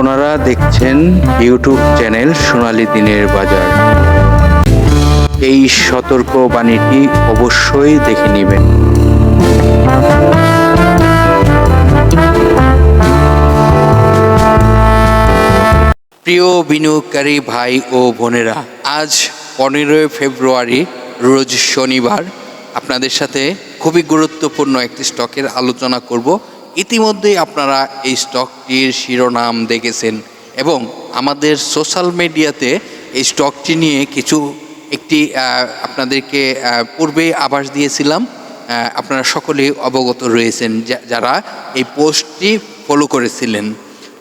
আপনারা দেখছেন YouTube channel সোনালি দিনের বাজার। এই সতর্ক বাণীটি অবশ্যই দেখে নেবেন। প্রিয় বিনিয়োগকারী ভাই ও বোনেরা, আজ পনেরোই ফেব্রুয়ারি, রোজ শনিবার। আপনাদের সাথে খুবই গুরুত্বপূর্ণ একটি স্টকের আলোচনা করব। ইতিমধ্যেই আপনারা এই স্টকটির শিরোনাম দেখেছেন এবং আমাদের সোশ্যাল মিডিয়াতে এই স্টকটি নিয়ে কিছু একটি আপনাদেরকে পূর্বে আভাস দিয়েছিলাম। আপনারা সকলেই অবগত রয়েছেন যারা এই পোস্টটি ফলো করেছিলেন।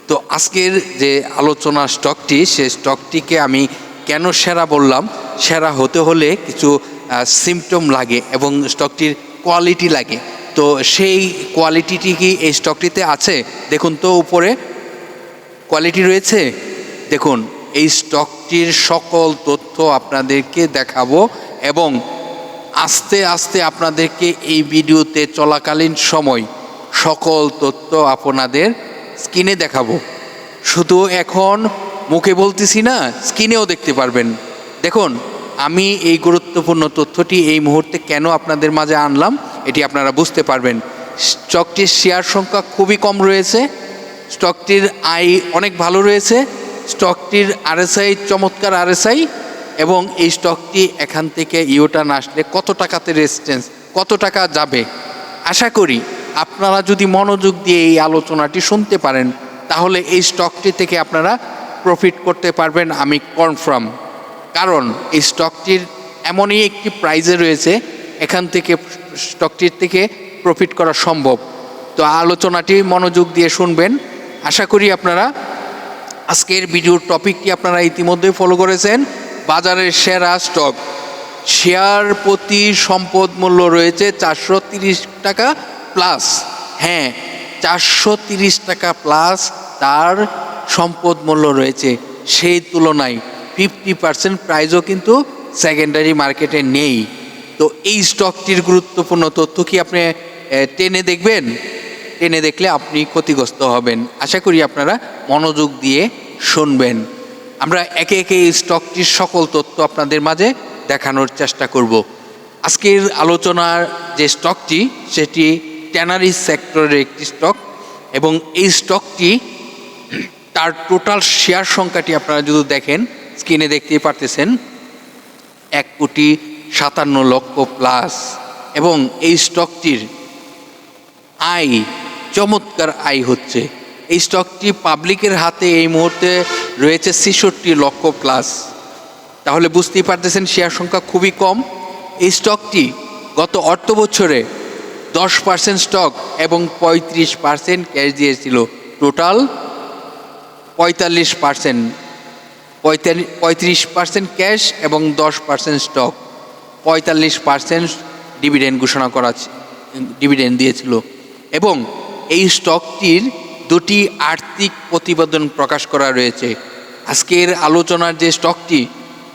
তো আজকের যে আলোচনা স্টকটি, সে স্টকটিকে আমি কেন সেরা বললাম? সেরা হতে হলে কিছু সিমটম লাগে এবং স্টকটির কোয়ালিটি লাগে। তো সেই কোয়ালিটিটি কি এই স্টকটিতে আছে? দেখুন তো উপরে কোয়ালিটি রয়েছে। দেখুন, এই স্টকটির সকল তথ্য আপনাদেরকে দেখাবো এবং আস্তে আস্তে আপনাদেরকে এই ভিডিওতে চলাকালীন সময় সকল তথ্য আপনাদের স্ক্রিনে দেখাবো। শুধু এখন মুখে বলতেছি না, স্ক্রিনেও দেখতে পারবেন। দেখুন আমি এই গুরুত্বপূর্ণ তথ্যটি এই মুহূর্তে কেন আপনাদের মাঝে আনলাম, এটি আপনারা বুঝতে পারবেন। স্টকটির শেয়ার সংখ্যা খুবই কম রয়েছে, স্টকটির আয় অনেক ভালো রয়েছে, স্টকটির আরএসআই চমৎকার আরএসআই এবং এই স্টকটি এখান থেকে ইউটার্ন আসলে কত টাকাতে রেজিস্ট্যান্স কত টাকা যাবে? আশা করি আপনারা যদি মনোযোগ দিয়ে এই আলোচনাটি শুনতে পারেন, তাহলে এই স্টকটি থেকে আপনারা প্রফিট করতে পারবেন, আমি কনফার্ম কারণ এই স্টকটির এমনই একটি প্রাইজে রয়েছে, এখান থেকে স্টকটির থেকে প্রফিট করা সম্ভব। তো আলোচনাটি মনোযোগ দিয়ে শুনবেন। আশা করি আপনারা আজকের ভিডিওর টপিকটি আপনারা ইতিমধ্যে ফলো করেছেন। বাজারের সেরা স্টক শেয়ার প্রতি সম্পদ মূল্য রয়েছে চারশো টাকা প্লাস হ্যাঁ চারশো টাকা প্লাস তার সম্পদ মূল্য রয়েছে। সেই তুলনায় ফিফটি পার্সেন্ট প্রাইজও কিন্তু সেকেন্ডারি মার্কেটে নেই। তো এই স্টকটির গুরুত্বপূর্ণ তথ্য কি আপনি টেনে দেখবেন? টেনে দেখলে আপনি ক্ষতিগ্রস্ত হবেন। আশা করি আপনারা মনোযোগ দিয়ে শুনবেন। আমরা একে একে এই স্টকটির সকল তথ্য আপনাদের মাঝে দেখানোর চেষ্টা করব। আজকের আলোচনার যে স্টকটি সেটি ট্যানারি সেক্টরের একটি স্টক এবং এই স্টকটি তার টোটাল শেয়ার সংখ্যাটি আপনারা যদি দেখেন স্ক্রিনে দেখতেই পারতেছেন, এক কোটি সাতান্ন লক্ষ প্লাস এবং এই স্টকটির আয়, চমৎকার আয় হচ্ছে। এই স্টকটি পাবলিকের হাতে এই মুহূর্তে রয়েছে ছেষট্টি লক্ষ প্লাস। তাহলে বুঝতেই পারতেছেন শেয়ার সংখ্যা খুবই কম। এই স্টকটি গত অর্থ বছরে দশ পার্সেন্ট স্টক এবং পঁয়ত্রিশ পার্সেন্ট ক্যাশ দিয়েছিল। টোটাল পঁয়তাল্লিশ পার্সেন্ট। পঁয়ত্রিশ পার্সেন্ট ক্যাশ এবং দশ পার্সেন্ট স্টক। পঁয়তাল্লিশ পার্সেন্ট ডিভিডেন্ড ঘোষণা করা ডিভিডেন্ড দিয়েছিল। এবং এই স্টকটির দুটি আর্থিক প্রতিবেদন প্রকাশ করা রয়েছে। আজকের আলোচনার যে স্টকটি,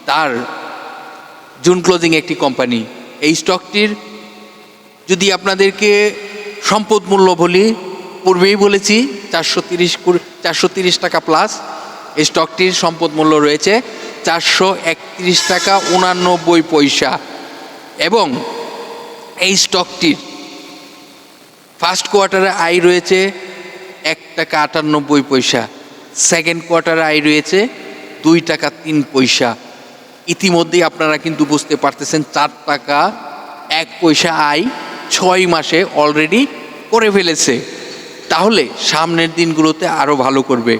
তার জুন ক্লোজিং একটি কোম্পানি। এই স্টকটির যদি আপনাদেরকে সম্পদ মূল্য বলি, পূর্বেই বলেছি চারশো তিরিশ চারশো তিরিশ টাকা প্লাস। এই স্টকটির সম্পদ মূল্য রয়েছে চারশো একত্রিশ টাকা উনানব্বই পয়সা। এবং এই স্টকটির ফার্স্ট কোয়ার্টারে আয় রয়েছে এক টাকা আটানব্বই পয়সা। সেকেন্ড কোয়ার্টারে আয় রয়েছে দুই টাকা তিন পয়সা। ইতিমধ্যেই আপনারা কিন্তু বুঝতে পারতেছেন চার টাকা এক পয়সা আয় ছয় মাসে অলরেডি করে ফেলেছে। তাহলে সামনের দিনগুলোতে আরও ভালো করবে।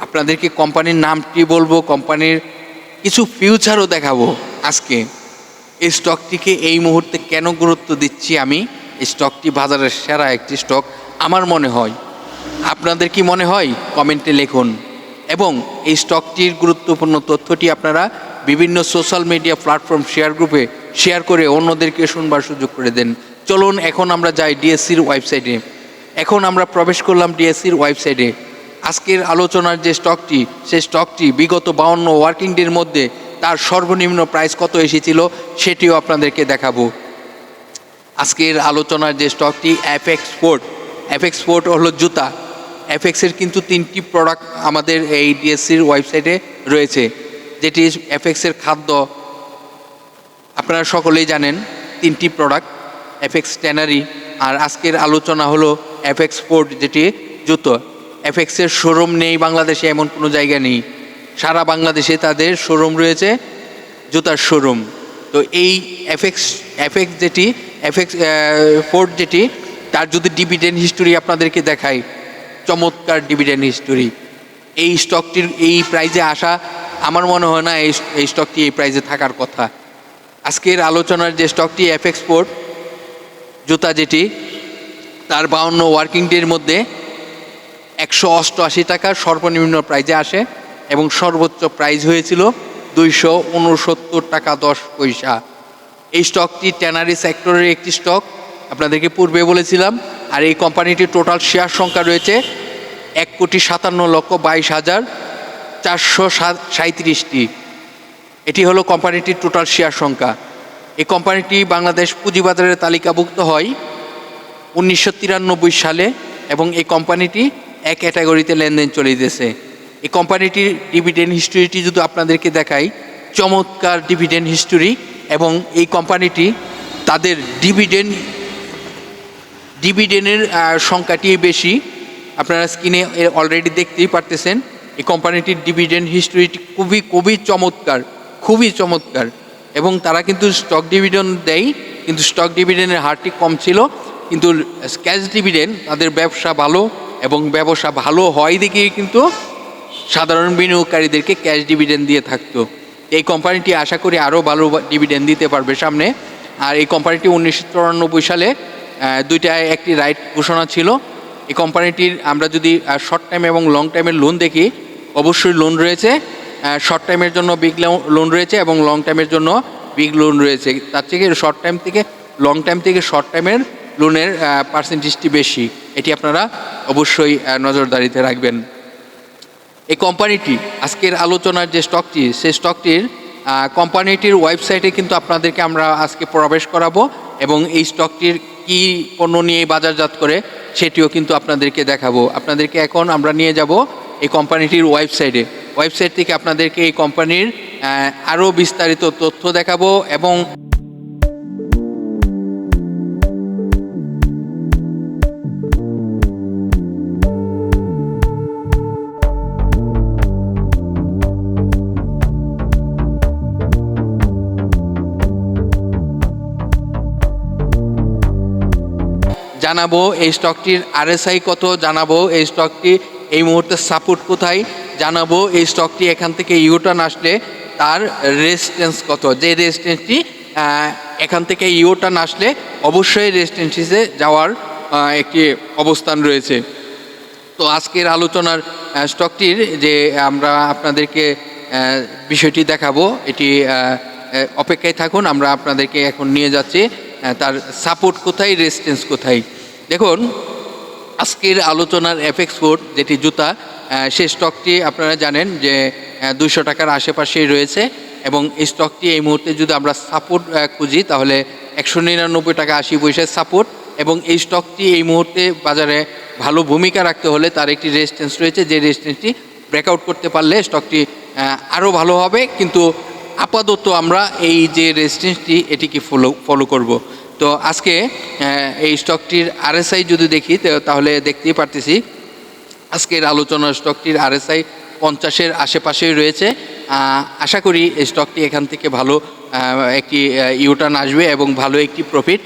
আপনাদেরকে কোম্পানির নামটি বলব? কোম্পানির কিছু ফিউচারও দেখাবো আজকে। এই স্টকটিকে এই মুহূর্তে কেন গুরুত্ব দিচ্ছি আমি? এই স্টকটি বাজারের সেরা একটি স্টক আমার মনে হয়। আপনাদের কি মনে হয়? কমেন্টে লিখুন। এবং এই স্টকটির গুরুত্বপূর্ণ তথ্যটি আপনারা বিভিন্ন সোশ্যাল মিডিয়া প্ল্যাটফর্ম শেয়ার গ্রুপে শেয়ার করে অন্যদেরকে শুনবার সুযোগ করে দেন। চলুন, এখন আমরা যাই ডিএসসির ওয়েবসাইটে এখন আমরা প্রবেশ করলাম ডিএসসির ওয়েবসাইটে আজকের আলোচনার যে স্টকটি, সেই স্টকটি বিগত বাউন্ন ওয়ার্কিং ডের মধ্যে তার সর্বনিম্ন প্রাইস কত এসেছিল সেটিও আপনাদেরকে দেখাবো। আজকের আলোচনার যে স্টকটি অ্যাপেক্স স্পোর্ট অ্যাপেক্স স্পোর্ট হলো জুতা। এফএক্সের কিন্তু তিনটি প্রোডাক্ট আমাদের এই ডিএসসির ওয়েবসাইটে রয়েছে, যেটি এফএক্সের খাদ্য। আপনারা সকলেই জানেন তিনটি প্রোডাক্ট এফএক্স ট্যানারি আর আজকের আলোচনা হলো এফএক্স ফোর্ড যেটি জুতো। এফএক্সের শোরুম নেই, বাংলাদেশে এমন কোনো জায়গা নেই। সারা বাংলাদেশে তাদের শোরুম রয়েছে, জুতার শোরুম তো এই এফএক্স এফএক্স যেটি এফএক্স ফোর্ড যেটি, তার যদি ডিভিডেন্ড হিস্টোরি আপনাদেরকে দেখাই, চমৎকার ডিভিডেন্ড হিস্টোরি এই স্টকটির এই প্রাইজে আসা, আমার মনে হয় না এই এই স্টকটি এই প্রাইজে থাকার কথা। আজকের আলোচনার যে স্টকটি এফ এক্সপোর্ট জুতা যেটি, তার বাউন্ন ওয়ার্কিং ডের মধ্যে একশো অষ্টআশি টাকা সর্বনিম্ন প্রাইজে আসে এবং সর্বোচ্চ প্রাইজ হয়েছিল দুইশো উনসত্তর টাকা দশ পয়সা। এই স্টকটি ট্যানারি সেক্টরের একটি স্টক, আপনাদেরকে পূর্বে বলেছিলাম, আর এই কোম্পানিটির টোটাল শেয়ার সংখ্যা রয়েছে এক কোটি সাতান্ন লক্ষ বাইশ হাজার চারশো সাঁত্রিশটি এটি হলো কোম্পানিটির টোটাল শেয়ার সংখ্যা। এই কোম্পানিটি বাংলাদেশ পুঁজিবাজারের তালিকাভুক্ত হয় উনিশশো তিরানব্বই সালে এবং এই কোম্পানিটি এক ক্যাটাগরিতে লেনদেন চলে যেতেছে এই কোম্পানিটির ডিভিডেন্ড হিস্টোরিটি যদি আপনাদেরকে দেখাই, চমৎকার ডিভিডেন্ড হিস্টোরি এবং এই কোম্পানিটি তাদের ডিভিডেন্ড ডিভিডেন্ডের সংখ্যাটি বেশি। আপনারা স্ক্রিনে অলরেডি দেখতেই পারতেছেন, এই কোম্পানিটির ডিভিডেন্ড হিস্টোরিটি খুবই খুবই চমৎকার খুবই চমৎকার। এবং তারা কিন্তু স্টক ডিভিডেন্ড দেয়, কিন্তু স্টক ডিভিডেন্ডের হারটি কম ছিল, কিন্তু ক্যাশ ডিভিডেন্ড তাদের ব্যবসা ভালো এবং ব্যবসা ভালো হয় দেখেই কিন্তু সাধারণ বিনিয়োগকারীদেরকে ক্যাশ ডিভিডেন্ড দিয়ে থাকতো। এই কোম্পানিটি আশা করি আরও ভালো ডিভিডেন্ড দিতে পারবে সামনে। আর এই কোম্পানিটি উনিশশো চুরানব্বই সালে আহ, দুইটায় একটি রাইট ঘোষণা ছিল। এই কোম্পানিটির আমরা যদি শর্ট টাইম এবং লং টাইমের লোন দেখি অবশ্যই লোন রয়েছে। শর্ট টাইমের জন্য বিগ লোন রয়েছে এবং লং টাইমের জন্য বিগ লোন রয়েছে। তার থেকে শর্ট টাইম থেকে লং টাইম থেকে শর্ট টাইমের লোনের পার্সেন্টেজটি বেশি, এটি আপনারা অবশ্যই নজরদারিতে রাখবেন। এই কোম্পানিটি আজকের আলোচনার যে স্টকটি সেই স্টকটির কোম্পানিটির ওয়েবসাইটে কিন্তু আপনাদেরকে আমরা আজকে প্রবেশ করাবো এবং এই স্টকটির কি পণ্য নিয়ে বাজারজাত করে, সেটিও কিন্তু আপনাদেরকে দেখাবো। আপনাদেরকে এখন আমরা নিয়ে যাব এই কোম্পানিটির ওয়েবসাইটে ওয়েবসাইট থেকে আপনাদেরকে এই কোম্পানির আরও বিস্তারিত তথ্য দেখাবো এবং জানাব এই স্টকটির আরএসআই কত, জানাব এই স্টকটি এই মুহূর্তে সাপোর্ট কোথায়, জানাব এই স্টকটি এখান থেকে ইউটার্ন আসলে তার রেজিস্ট্যান্স কত। যে রেজিস্ট্যান্সটি এখান থেকে ইউটার্ন আসলে অবশ্যই রেজিস্ট্যান্সিসে যাওয়ার একটি অবস্থান রয়েছে। তো আজকের আলোচনার স্টকটির যে আমরা আপনাদেরকে বিষয়টি দেখাবো, এটি অপেক্ষায় থাকুন, আমরা আপনাদেরকে এখন নিয়ে যাচ্ছি তার সাপোর্ট কোথায় রেজিস্ট্যান্স কোথায়। দেখুন, আজকের আলোচনার এফএক্স কোড, যেটি জুতা সেই স্টকটি আপনারা জানেন যে দুশো টাকার আশেপাশেই রয়েছে এবং এই স্টকটি এই মুহূর্তে যদি আমরা সাপোর্ট খুঁজি, তাহলে একশো নিরানব্বই টাকা আশি পয়সার সাপোর্ট এবং এই স্টকটি এই মুহূর্তে বাজারে ভালো ভূমিকা রাখতে হলে তার একটি রেজিস্ট্যান্স রয়েছে, যে রেজিস্ট্যান্সটি ব্রেকআউট করতে পারলে স্টকটি আরও ভালো হবে। কিন্তু আপাতত আমরা এই যে রেজিস্ট্যান্সটি, এটিকে ফলো ফলো করব। তো আজকে এই স্টকটির আরএসআই যদি দেখি তাহলে দেখতেই পারতেছি, আজকের আলোচনার স্টকটির আরএসআই পঞ্চাশের আশেপাশেই রয়েছে। আশা করি এই স্টকটি এখান থেকে ভালো একটি ইউটার্ন আসবে এবং ভালো একটি প্রফিট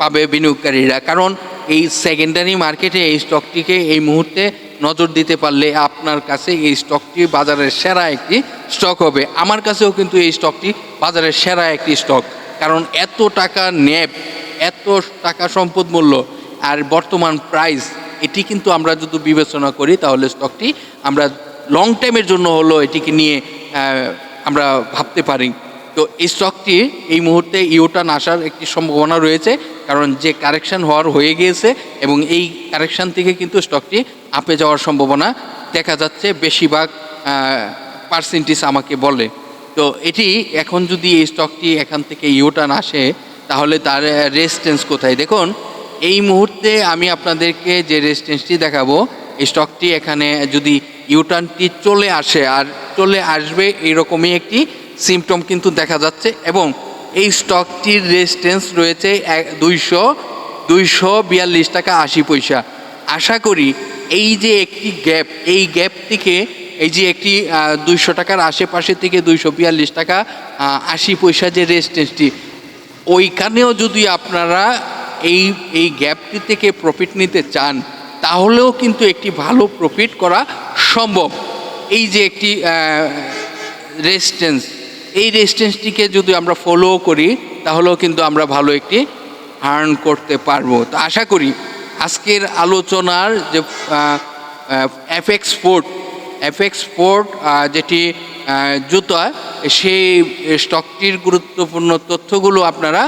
পাবে বিনিয়োগকারীরা। কারণ এই সেকেন্ডারি মার্কেটে এই স্টকটিকে এই মুহূর্তে নজর দিতে পারলে আপনার কাছে এই স্টকটি বাজারের সেরা একটি স্টক হবে। আমার কাছেও কিন্তু এই স্টকটি বাজারের সেরা একটি স্টক কারণ এত টাকা নেপ এত টাকা সম্পদ মূল্য আর বর্তমান প্রাইস এটি কিন্তু আমরা যদি বিবেচনা করি তাহলে স্টকটি আমরা লং টাইমের জন্য হলো এটিকে নিয়ে আমরা ভাবতে পারি। তো এই স্টকটি এই মুহূর্তে ইউটার্ন আসার একটি সম্ভাবনা রয়েছে, কারণ যে কারেকশন হওয়ার হয়ে গিয়েছে এবং এই কারেকশন থেকে কিন্তু স্টকটি আপে যাওয়ার সম্ভাবনা দেখা যাচ্ছে। বেশিরভাগ পার্সেন্টেজ আমাকে বলে। তো এটি এখন যদি এই স্টকটি এখান থেকে ইউটার্ন আসে, তাহলে তার রেজিস্ট্যান্স কোথায়? দেখুন, এই মুহূর্তে আমি আপনাদেরকে যে রেজিস্ট্যান্সটি দেখাবো, এই স্টকটি এখানে যদি ইউটার্নটি চলে আসে, আর চলে আসবে এইরকমই একটি সিমটম কিন্তু দেখা যাচ্ছে, এবং এই স্টকটির রেজিস্ট্যান্স রয়েছে দুইশো দুইশো বিয়াল্লিশ টাকা আশি পয়সা। আশা করি এই যে একটি গ্যাপ এই গ্যাপ থেকে এই যে একটি দুইশো টাকার আশেপাশে থেকে দুইশো বিয়াল্লিশ টাকা আশি পয়সা যে রেজিস্ট্যান্সটি ওইখানেও যদি আপনারা এই এই গ্যাপটি থেকে প্রফিট নিতে চান, তাহলেও কিন্তু একটি ভালো প্রফিট করা সম্ভব। এই যে একটি রেজিস্ট্যান্স এই রেজিস্ট্যান্সটিকে যদি আমরা ফলো করি, তাহলেও কিন্তু আমরা ভালো একটি আর্ন করতে পারব। তো আশা করি আজকের আলোচনার যে এফএক্স ফোর্ট এফএক্স ফোর্ট যেটি জুতা, সেই স্টকটির গুরুত্বপূর্ণ তথ্যগুলো আপনারা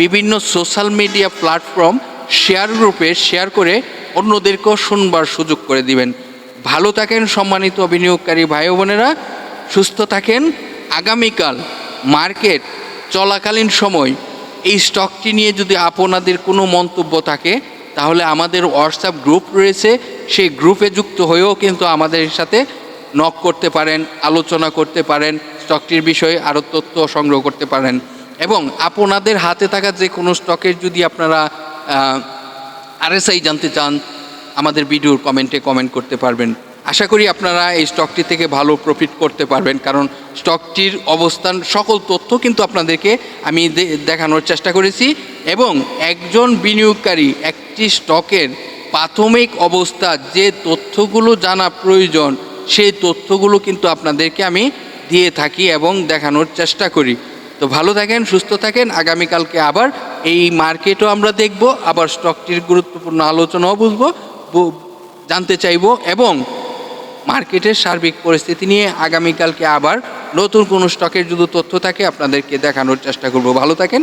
বিভিন্ন সোশ্যাল মিডিয়া প্ল্যাটফর্ম শেয়ার গ্রুপে শেয়ার করে অন্যদেরকেও শুনবার সুযোগ করে দিবেন। ভালো থাকেন সম্মানিত বিনিয়োগকারী ভাই বোনেরা, সুস্থ থাকেন। আগামীকাল মার্কেট চলাকালীন সময় এই স্টকটি নিয়ে যদি আপনাদের কোনো মন্তব্য থাকে তাহলে আমাদের হোয়াটসঅ্যাপ গ্রুপ রয়েছে, সেই গ্রুপে যুক্ত হয়েও কিন্তু আমাদের সাথে নক করতে পারেন, আলোচনা করতে পারেন স্টকটির বিষয়ে আরও তথ্য সংগ্রহ করতে পারেন। এবং আপনাদের হাতে থাকা যে কোনো স্টকের যদি আপনারা আরএসআই জানতে চান, আমাদের ভিডিওর কমেন্টে কমেন্ট করতে পারবেন। আশা করি আপনারা এই স্টকটি থেকে ভালো প্রফিট করতে পারবেন, কারণ স্টকটির অবস্থান, সকল তথ্য কিন্তু আপনাদেরকে আমি দেখানোর চেষ্টা করেছি এবং একজন বিনিয়োগকারী একটি স্টকের প্রাথমিক অবস্থা যে তথ্যগুলো জানা প্রয়োজন, সেই তথ্যগুলো কিন্তু আপনাদেরকে আমি দিয়ে থাকি এবং দেখানোর চেষ্টা করি। তো ভালো থাকেন, সুস্থ থাকেন, আগামীকালকে আবার এই মার্কেটও আমরা দেখব, আবার স্টকটির গুরুত্বপূর্ণ আলোচনাও বুঝব জানতে চাইব এবং মার্কেটের সার্বিক পরিস্থিতি নিয়ে আগামীকালকে আবার নতুন কোনো স্টকের যদি তথ্য থাকে আপনাদেরকে দেখানোর চেষ্টা করব। ভালো থাকেন।